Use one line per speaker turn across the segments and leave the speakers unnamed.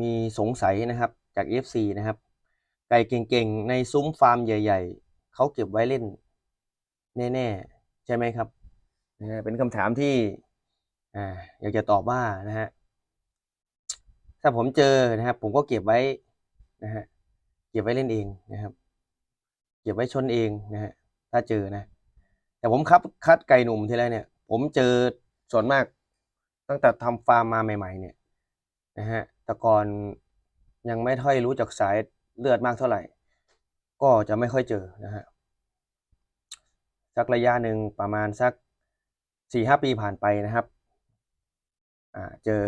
มีสงสัยนะครับจาก FC นะครับ ไก่เก่งๆ ในซุ้มฟาร์มใหญ่ ๆ เขาเก็บไว้เล่น แน่ๆ ใช่ไหมครับนะเป็นคำถามที่อ่าอยากจะตอบว่านะฮะถ้าผมเจอนะครับ ผมก็เก็บไว้นะฮะเก็บไว้เล่นเองนะครับ เก็บไว้ชนเองนะฮะถ้าเจอนะ แต่ผมคัดคัดไก่หนุ่มทีไรเนี่ย ผมเจอส่วนมากตั้งแต่ทำฟาร์มมาใหม่ ๆ เนี่ยนะฮะ แต่ก่อนยังไม่ค่อยรู้จักสายเลือดมากเท่าไหร่ ก็จะไม่ค่อยเจอนะฮะสักระยะหนึ่งประมาณสักสี่ห้าปีผ่านไปนะครับเจอ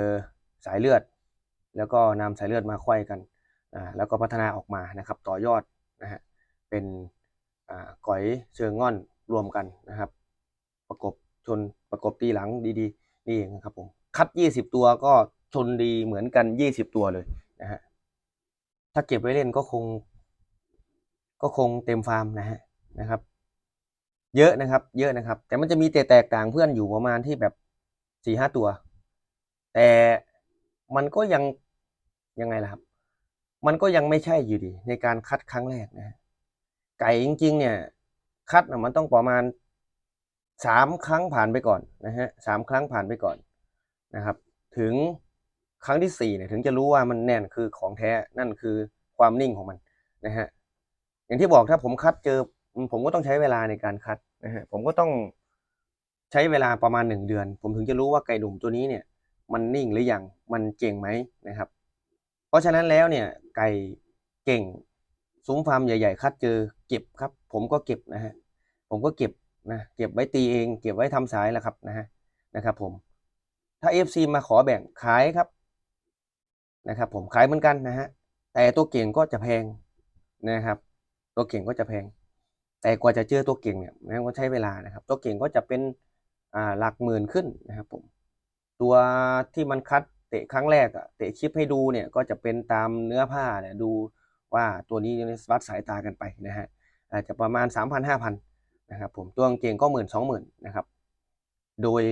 สายเลือด แล้วก็นำสายเลือดมาไขว้กันแล้วก็พัฒนาออกมานะครับ ต่อยอดนะฮะเป็นก๋อยเชิงง่อนรวมกันนะครับ ประกบชนประกบตีหลังดีๆนี่เองครับผมคัด 20 ตัวก็ ชนดีเหมือนกัน20ตัวเลยนะฮะถ้าเก็บไว้เล่นก็คง ก็คงเต็มฟาร์มนะฮะนะครับ เยอะนะครับ เยอะนะครับ แต่มันจะมีแต่แตกต่างเพื่อนอยู่ประมาณที่แบบสี่ห้าตัว แต่มันก็ยังยังไงล่ะครับ มันก็ยังไม่ใช่อยู่ดี ในการคัดครั้งแรกนะฮะไก่จริง ๆ เนี่ย คัดนะมันต้องประมาณสามครั้งผ่านไปก่อนนะฮะสามครั้งผ่านไปก่อนนะครับ ถึง ครั้งที่สี่เนี่ยถึงจะรู้ว่ามันแน่นคือของแท้นั่นคือความนิ่งของมันนะฮะอย่างที่บอกถ้าผมคัดเจอ ผมก็ต้องใช้เวลาในการคัดนะฮะผมก็ต้องใช้เวลาประมาณหนึ่งเดือน ผมถึงจะรู้ว่าไก่ดุ่มตัวนี้เนี่ยมันนิ่งหรือยังมันเก่งไหมนะครับ เพราะฉะนั้นแล้วเนี่ยไก่เก่งซุ้มฟาร์มใหญ่ ๆ คัดเจอเก็บครับ ผมก็เก็บนะฮะผมก็เก็บนะเก็บไว้ตีเอง เก็บไว้ทำสายแหละครับนะฮะนะครับ ผมถ้า FC มาขอแบ่งขายครับ นะครับผมขายเหมือนกันนะฮะแต่ตัวเก่งก็จะแพงนะครับ ตัวเก่งก็จะแพง แต่กว่าจะเจอตัวเก่งเนี่ยมันก็ใช้เวลานะครับ ตัวเก่งก็จะเป็นอ่าหลักหมื่นขึ้นนะครับผมตัวที่มันคัดเตะครั้งแรกอะเตะคลิปให้ดูเนี่ยก็จะเป็นตามเนื้อผ้าเนี่ยดูว่าตัวนี้วัดสายตากันไปนะฮะอาจจะประมาณ 3 0 0 0 5,000นะครับผมตัวกางเกงก็หมื่นสองหมื่นนะครับโดย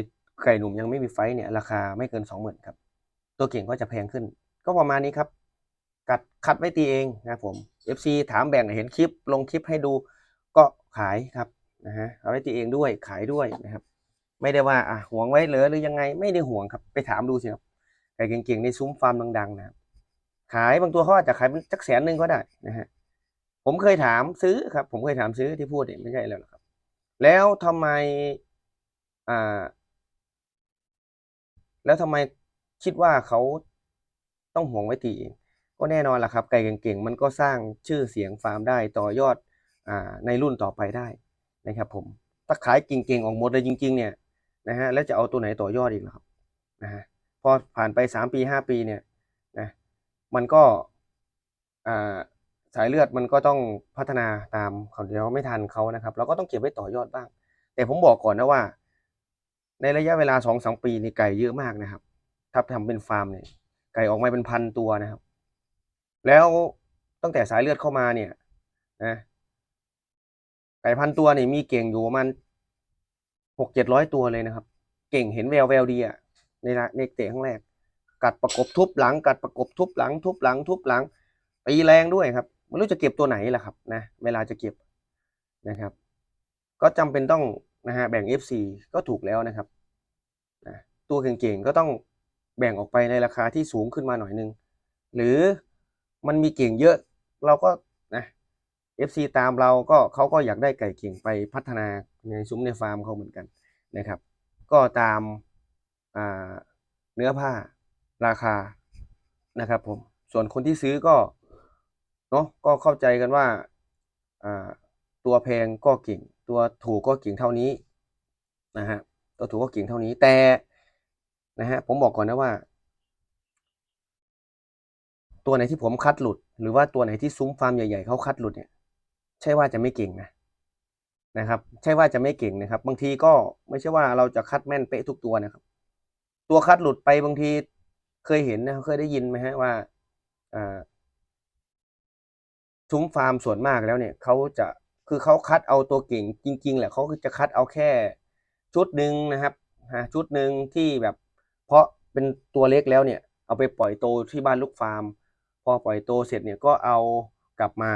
ไก่หนุ่มยังไม่มีไฟเนี่ยราคาไม่เกิน 20,000ครับตัวเก่งก็จะแพงขึ้น ก็ประมาณนี้ครับ กัดคัดไว้ตีเองนะผม FC ถามแบ่งเห็นคลิปลงคลิปให้ดูก็ขายครับนะฮะเอาไว้ตีเองด้วยขายด้วยนะครับ ไม่ได้ว่าอะห่วงไว้เหลือหรือยังไงไม่ได้ห่วงครับไปถามดูสิครับไก่เก่งๆในซุ้มฟาร์มดังๆนะครับขายบางตัวเขาอาจจะขายเป็นจักแสนหนึ่งก็ได้นะฮะผมเคยถามซื้อครับ ผมเคยถามซื้อที่พูดเนี่ยไม่ใช่แล้วครับ แล้วทำไมอ่าแล้วทำไมคิดว่าเขา ต้องห่วงไว้ตีเองก็แน่นอนล่ะครับ ไก่เก่งๆ มันก็สร้างชื่อเสียงฟาร์มได้ต่อยอดอ่าในรุ่นต่อไปได้นะครับผมถ้าขายเก่งๆ ออกหมดเลยจริง ๆ เนี่ยนะฮะแล้วจะเอาตัวไหนต่อยอดอีกล่ะครับนะฮะพอผ่านไปสามปีห้าปีเนี่ยนะมันก็อ่าสายเลือดมันก็ต้องพัฒนาตามเขาเดียวไม่ทันเขานะครับ เราก็ต้องเก็บไว้ต่อยอดบ้าง แต่ผมบอกก่อนนะว่า ในระยะเวลาสองสามปีในไก่เยอะมากนะครับถ้าทำเป็นฟาร์มเนี่ย ไก่ออกมาเป็นพันตัวนะครับ แล้วตั้งแต่สายเลือดเข้ามาเนี่ยนะไก่พันตัวเนี่ยมีเก่งอยู่ประมาณหกเจ็ดร้อยตัวเลยนะครับ เก่งเห็นแววแววดีอะในในเตะครั้งแรก กัดประกบทุบหลัง กัดประกบทุบหลัง ทุบหลัง ทุบหลังตีแรงด้วยครับไม่รู้จะเก็บตัวไหนล่ะครับนะเวลาจะเก็บนะครับ ก็จำเป็นต้องนะฮะแบ่ง FC ก็ถูกแล้วนะครับนะตัวเก่งๆก็ต้อง แบ่งออกไปในราคาที่สูงขึ้นมาหน่อยนึง หรือมันมีเก่งเยอะเราก็นะ FC ตามเราก็เขาก็อยากได้ไก่เก่งไปพัฒนาในซุ้มในฟาร์มเขาเหมือนกันนะครับ ก็ตามาเนื้อผ้าราคานะครับผมส่วนคนที่ซื้อก็เนาะก็เข้าใจกันว่าอ่าตัวแพงก็เก่ง ตัวถูกก็เก่งเท่านี้นะฮะตัวถูกก็เก่งเท่านี้แต่ นะฮะผมบอกก่อนนะว่า ตัวไหนที่ผมคัดหลุด หรือว่าตัวไหนที่ซุ้มฟาร์มใหญ่ๆเขาคัดหลุดเนี่ย ใช่ว่าจะไม่เก่งนะนะครับ ใช่ว่าจะไม่เก่งนะครับ บางทีก็ไม่ใช่ว่าเราจะคัดแม่นเป๊ะทุกตัวนะครับ ตัวคัดหลุดไปบางทีเคยเห็นนะเคยได้ยินไหมฮะว่าอ่าซุ้มฟาร์มส่วนมากแล้วเนี่ยเขาจะคือเขาคัดเอาตัวเก่งจริง ๆ แหละเขาจะคัดเอาแค่ชุดหนึ่งนะครับฮะชุดหนึ่งที่แบบ เพราะเป็นตัวเล็กแล้วเนี่ย เอาไปปล่อยโตที่บ้านลูกฟาร์ม พอปล่อยโตเสร็จเนี่ยก็เอากลับมา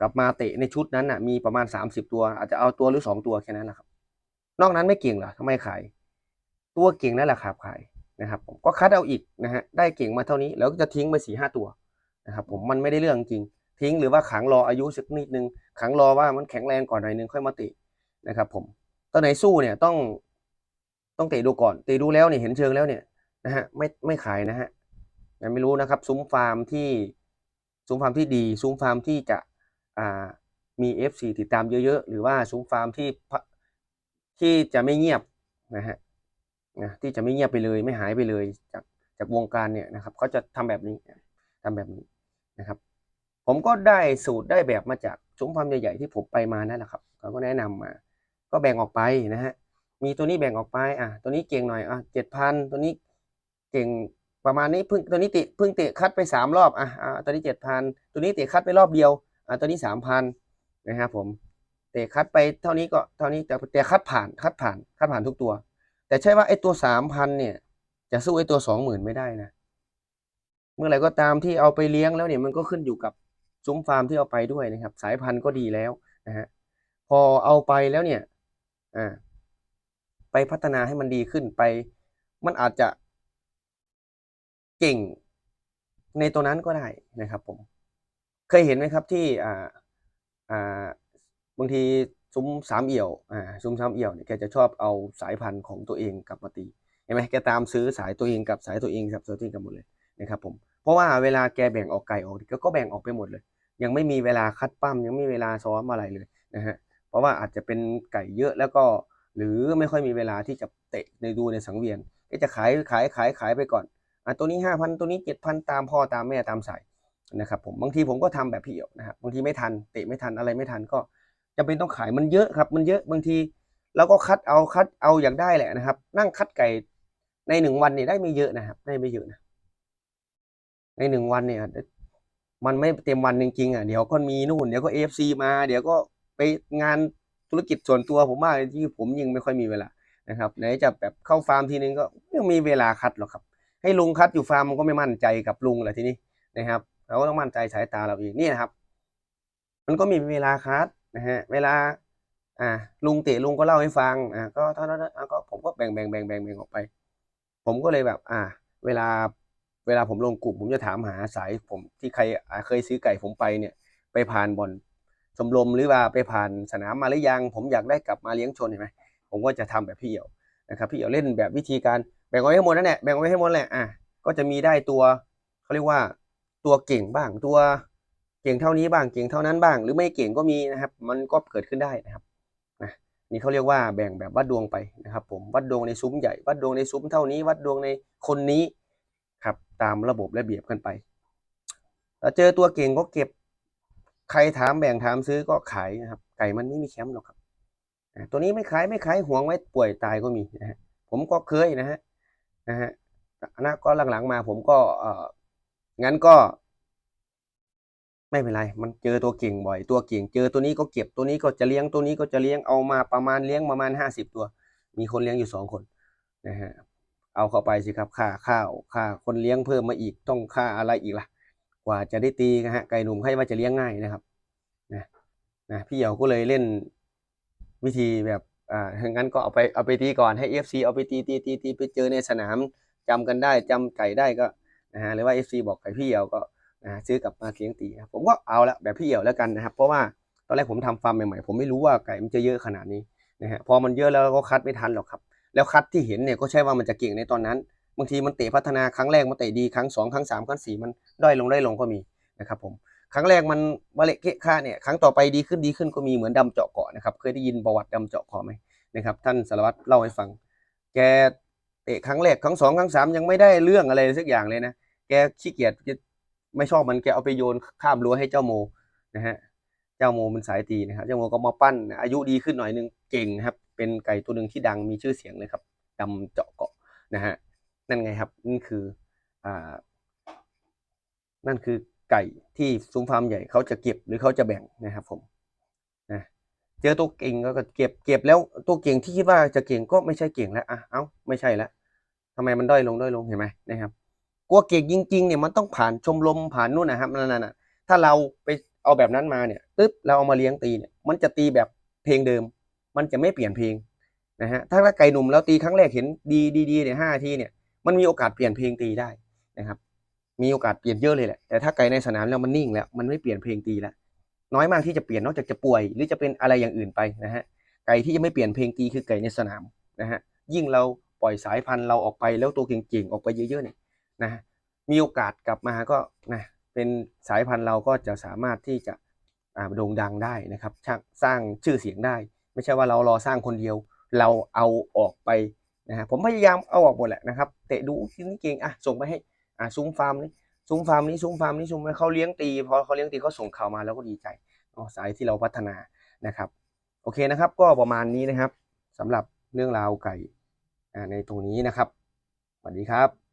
กลับมาเตะในชุดนั้นน่ะมีประมาณ 30 ตัว อาจจะเอาตัวหรือ 2 ตัวแค่นั้นแหละครับ นอกนั้นไม่เก่งเหรอทำไมขาย ตัวเก่งนั่นแหละครับขายนะครับผมก็คัดเอาอีกนะฮะได้เก่งมาเท่านี้แล้วก็จะทิ้งไปสี่ห้าตัวนะครับผมมันไม่ได้เรื่องจริง ทิ้งหรือว่าขังรออายุสักนิดนึงขังรอว่ามันแข็งแรงก่อนหน่อยนึงค่อยมาเตะนะครับผมตอนไหนสู้เนี่ยต้องต้องเตะดูก่อนเตะดูแล้วเนี่ยเห็นเชิงแล้วเนี่ย นะฮะไม่ไม่ขายนะฮะยังไม่รู้นะครับซุ้มฟาร์มที่ซุ้มฟาร์มที่ดี ซุ้มฟาร์มที่จะอ่ามี FC ติดตามเยอะๆ หรือว่าซุ้มฟาร์มที่ที่จะไม่เงียบนะฮะนะที่จะไม่เงียบไปเลยไม่หายไปเลยจากจากวงการเนี่ยนะครับเขาจะทำแบบนี้ทำแบบนี้นะครับ ผมก็ได้สูตรได้แบบมาจากซุ้มฟาร์มใหญ่ๆที่ผมไปมานั่นแหละครับเขาก็แนะนำมา ก็แบ่งออกไปนะฮะมีตัวนี้แบ่งออกไปอะตัวนี้เก่งหน่อยอะเจ็ดพันตัวนี้ เก่งประมาณนี้เพิ่งตัวนี้ติเพิ่งเตะคัดไปสามรอบอะอะตัวนี้เจ็ดพันตัวนี้เตะคัดไปรอบเดียวอะตัวนี้สามพันนะครับผมเตะคัดไปเท่านี้ก็เท่านี้แต่แต่คัดผ่านคัดผ่านคัดผ่านทุกตัว แต่ใช่ว่าไอ้ตัวสามพันเนี่ย จะสู้ไอ้ตัวสองหมื่นไม่ได้นะเมื่อไหร่ก็ตามที่เอาไปเลี้ยงแล้วเนี่ยมันก็ขึ้นอยู่กับซุ้มฟาร์มที่เอาไปด้วยนะครับ สายพันธุ์ก็ดีแล้วนะฮะพอเอาไปแล้วเนี่ยอ่าไปพัฒนาให้มันดีขึ้นไป มันอาจจะ เก่งในตัวนั้นก็ได้นะครับผม เคยเห็นไหมครับที่อ่าอ่าบางทีซุ้มสามเอี่ยวอ่าซุ้มสามเอี่ยวเนี่ยแกจะชอบเอาสายพันธุ์ของตัวเองกลับมาตีเห็นไหมแกตามซื้อสายตัวเองกับสายตัวเองกับสายตัวเองกันหมดเลยนะครับผมเพราะว่าเวลาแกแบ่งออกไก่ออกก็ก็แบ่งออกไปหมดเลย ยังไม่มีเวลาคัดปั้มยังไม่มีเวลาซ้อมอะไรเลยนะฮะเพราะว่าอาจจะเป็นไก่เยอะแล้วก็ หรือไม่ค่อยมีเวลาที่จะเตะในดูในสังเวียนก็จะขายขายขายขายไปก่อน ตัวนี้ห้าพันตัวนี้เจ็ดพันตามพ่อตามแม่ตามสายนะครับผมบางทีผมก็ทำแบบพี่เอี่ยวนะครับบางทีไม่ทันเตะไม่ทันอะไรไม่ทันก็จำเป็นต้องขายมันเยอะครับมันเยอะบางทีเราก็คัดเอาคัดเอาอย่างได้แหละนะครับ นั่งคัดไก่ในหนึ่งวันเนี่ยได้ไม่เยอะนะครับ ได้ไม่เยอะนะในหนึ่งวันเนี่ยมันไม่เต็มวันจริงๆอะเดี๋ยวก็มีนู่นเดี๋ยวก็เอฟซีมาเดี๋ยวก็ไปงานธุรกิจส่วนตัวผมว่าที่ผมยังไม่ค่อยมีเวลานะครับไหนจะแบบเข้าฟาร์มทีนึงก็ไม่มีเวลาคัดหรอกครับ ให้ลุงคัดอยู่ฟาร์มมันก็ไม่มั่นใจกับลุงแหละทีนี้นะครับเราก็ต้องมั่นใจสายตาเราเองนี่นะครับ มันก็มีเวลาคัดนะฮะเวลา อ่า ลุงเตะลุงก็เล่าให้ฟังอ่าก็เท่านั้นอะก็ผมก็แบ่งแบ่งแบ่งแบ่งแบ่งออกไป ผมก็เลยแบบ อ่า เวลาเวลาผมลงกลุ่ม ผมจะถามหาสายผมที่ใครเคยซื้อไก่ผมไปเนี่ย ไปผ่านบ่อนชมรมหรือว่าไปผ่านสนามมาหรือยัง ผมอยากได้กลับมาเลี้ยงชนเห็นไหมผมก็จะทำแบบพี่เหี่ยวนะครับ พี่เหี่ยวเล่นแบบวิธีการ แบ่งไว้ให้หมดนั่นแหละแบ่งไว้ให้หมดแหละอะก็จะมีได้ตัวเขาเรียกว่าตัวเก่งบ้างตัวเก่งเท่านี้บ้างเก่งเท่านั้นบ้าง หรือไม่เก่งก็มีนะครับ มันก็เกิดขึ้นได้นะครับนะนี่เขาเรียกว่าแบ่งแบบวัดดวงไปนะครับ ผมวัดดวงในซุ้มใหญ่วัดดวงในซุ้มเท่านี้ วัดดวงในคนนี้ครับ ตามระบบระเบียบกันไปแล้วเจอตัวเก่งก็เก็บใครถามแบ่งถามซื้อก็ขายนะครับ ไก่มันไม่มีแคมป์หรอกครับตัวนี้ไม่ขายไม่ขายห่วงไว้ป่วยตายก็มีนะฮะผมก็เคยนะฮะ นะฮะนะก็หลังๆมาผมก็เอองั้นก็ ไม่เป็นไร มันเจอตัวเก่งบ่อย ตัวเก่ง เจอตัวนี้ก็เก็บตัวนี้ก็จะเลี้ยงตัวนี้ก็จะเลี้ยงเอามาประมาณเลี้ยงประมาณห้าสิบตัว มีคนเลี้ยงอยู่สองคนนะฮะเอาเข้าไปสิครับค่าข้าวค่าคนเลี้ยงเพิ่มมาอีกต้องค่าอะไรอีกล่ะ กว่าจะได้ตีนะฮะไก่หนุ่มให้ว่าจะเลี้ยงง่ายนะครับนะนะพี่เหี่ยวก็เลยเล่นวิธีแบบ อ่างั้นก็เอาไปเอาไปตีก่อนให้เอฟซีเอาไปตีตีตีตีไปเจอในสนามจำกันได้จำไก่ได้ก็นะฮะหรือว่า FC บอกไก่พี่เหี่ยวก็นะซื้อกลับมาเลี้ยงตีผมก็เอาละแบบพี่เหี่ยวแล้วกันนะครับ เพราะว่าตอนแรกผมทำฟาร์มใหม่ๆผมไม่รู้ว่าไก่มันจะเยอะขนาดนี้นะฮะพอมันเยอะแล้วก็คัดไม่ทันหรอกครับ แล้วคัดที่เห็นเนี่ยก็ใช่ว่ามันจะเก่งในตอนนั้นบางทีมันเตะพัฒนาครั้งแรกมันเตะดีครั้งสองครั้งสามครั้งสี่มันด้อยลงได้ลงก็มีนะครับผม ครั้งแรกมันมาเละเกะค่าเนี่ยครั้งต่อไปดีขึ้นดีขึ้นก็มีเหมือนดำเจาะเกาะนะครับ เคยได้ยินประวัติดำเจาะเกาะไหมนะครับ ท่านสารวัตรเล่าให้ฟัง แกเตะครั้งแรกครั้งสองครั้งสามยังไม่ได้เรื่องอะไรสักอย่างเลยนะแกขี้เกียจไม่ชอบมันแกเอาไปโยนข้ามรั้วให้เจ้าโมนะฮะเจ้าโมมันสายตีนะครับเจ้าโมก็มาปั้นอายุดีขึ้นหน่อยนึงเก่งนะครับ เป็นไก่ตัวหนึ่งที่ดังมีชื่อเสียงเลยครับดำเจาะเกาะนะฮะนั่นไงครับนั่นคืออ่านั่นคือ ไก่ที่ซุ้มฟาร์มใหญ่เขาจะเก็บหรือเขาจะแบ่งนะครับผมนะเจอตัวเก่งก็เก็บเก็บแล้วตัวเก่งที่คิดว่าจะเก่งก็ไม่ใช่เก่งแล้วอะเอ้าไม่ใช่แล้วทำไมมันด้อยลงด้อยลงเห็นไหมนะครับกลัวเก่งจริงๆเนี่ยมันต้องผ่านชมรมผ่านนู่นนะครับนั่นน่ะถ้าเราไปเอาแบบนั้นมาเนี่ยปึ๊บเราเอามาเลี้ยงตีเนี่ยมันจะตีแบบเพลงเดิม มันจะไม่เปลี่ยนเพลงนะฮะถ้าไก่หนุ่มแล้วตีครั้งแรกเห็นดีดีดีเนี่ยห้าทีเนี่ยมันมีโอกาสเปลี่ยนเพลงตีได้นะครับ มีโอกาสเปลี่ยนเยอะเลยแหละ แต่ถ้าไก่ในสนามแล้วมันนิ่งแล้ว มันไม่เปลี่ยนเพลงตีแล้ว น้อยมากที่จะเปลี่ยนนอกจากจะป่วย หรือจะเป็นอะไรอย่างอื่นไปนะฮะ ไก่ที่จะไม่เปลี่ยนเพลงตีคือไก่ในสนามนะฮะ ยิ่งเราปล่อยสายพันธุ์เราออกไปแล้วตัวเก่งๆออกไปเยอะๆเนี่ยนะมีโอกาสกลับมาก็นะเป็นสายพันธุ์เราก็จะสามารถที่จะโด่งดังได้นะครับสร้างสร้างชื่อเสียงได้ ไม่ใช่ว่าเรารอสร้างคนเดียว เราเอาออกไปนะฮะผมพยายามเอาออกหมดแหละนะครับเตะดูที่นี่เก่งอะส่งไปให้ อ่าซุ้มฟาร์มนี้ซุ้มฟาร์มนี้ซุ้มฟาร์มนี้ซุ้มเขาเลี้ยงตีพอเขาเลี้ยงตีเขาส่งข่าวมาแล้วก็ดีใจอ๋อสายที่เราพัฒนานะครับ โอเคนะครับ ก็ประมาณนี้นะครับสำหรับเรื่องราวไก่ในตรงนี้นะครับสวัสดีครับ